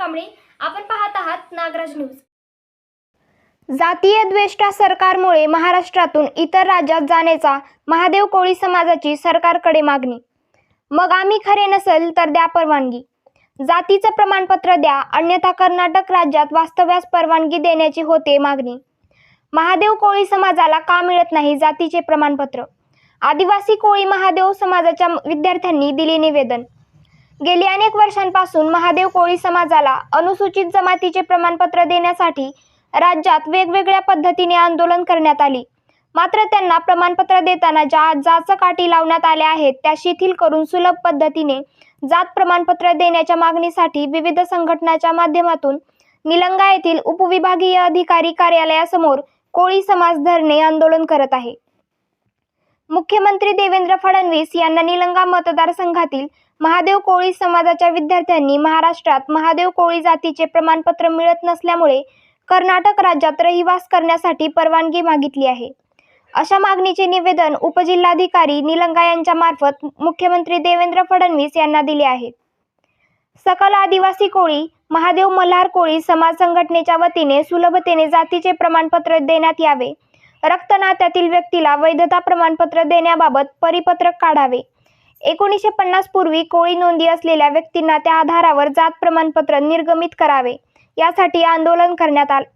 कांबळे आपण पाहत आहात नागराज न्यूज. जातीय द्वेष्टा सरकारमुळे महाराष्ट्रातून इतर राज्यात जाण्याचा महादेव कोळी समाजाची सरकारकडे मागणी. मग आम्ही खरे नसेल तर द्या परवानगी. जातीचं प्रमाणपत्र द्या अन्यथा कर्नाटक राज्यात वास्तव्यास परवानगी देण्याची होते मागणी. महादेव कोळी समाजाला का मिळत नाही जातीचे प्रमाणपत्र? आदिवासी कोळी महादेव समाजाच्या विद्यार्थ्यांनी दिले निवेदन. गेली अनेक वर्षांपासून महादेव कोळी समाजाला अनुसूचित जमातीचे प्रमाणपत्र देण्यासाठी राज्यात वेगवेगळ्या पद्धतीने आंदोलन करण्यात आली. मात्र त्यांना प्रमाणपत्र देताना ज्या जाचकाठी लावण्यात आल्या आहेत त्या शिथिल करून सुलभ पद्धतीने जात प्रमाणपत्र देण्याच्या मागणीसाठी विविध संघटनाच्या माध्यमातून निलंगा येथील उपविभागीय अधिकारी कार्यालयासमोर कोळी समाज धरणे आंदोलन करत आहे. मुख्यमंत्री देवेंद्र फडणवीस यांना निलंगा मतदारसंघातील महादेव कोळी समाजाच्या विद्यार्थ्यांनी महाराष्ट्रात महादेव कोळी जातीचे प्रमाणपत्र मिळत नसल्यामुळे कर्नाटक राज्यात रहिवास करण्यासाठी परवानगी मागितली आहे. अशा मागणीचे निवेदन उपजिल्हाधिकारी निलंगा यांच्या मार्फत मुख्यमंत्री देवेंद्र फडणवीस यांना दिले आहे. सकल आदिवासी कोळी महादेव मल्हार कोळी समाज संघटनेच्या वतीने सुलभतेने जातीचे प्रमाणपत्र देण्यात यावे. रक्त नात्यातील व्यक्तीला वैधता प्रमाणपत्र देण्याबाबत परिपत्रक काढावे. एकोणीसशे पन्नास पूर्वी कोळी नोंदी असलेल्या व्यक्तींना त्या आधारावर जात प्रमाणपत्र निर्गमित करावे. यासाठी आंदोलन करण्यात आलं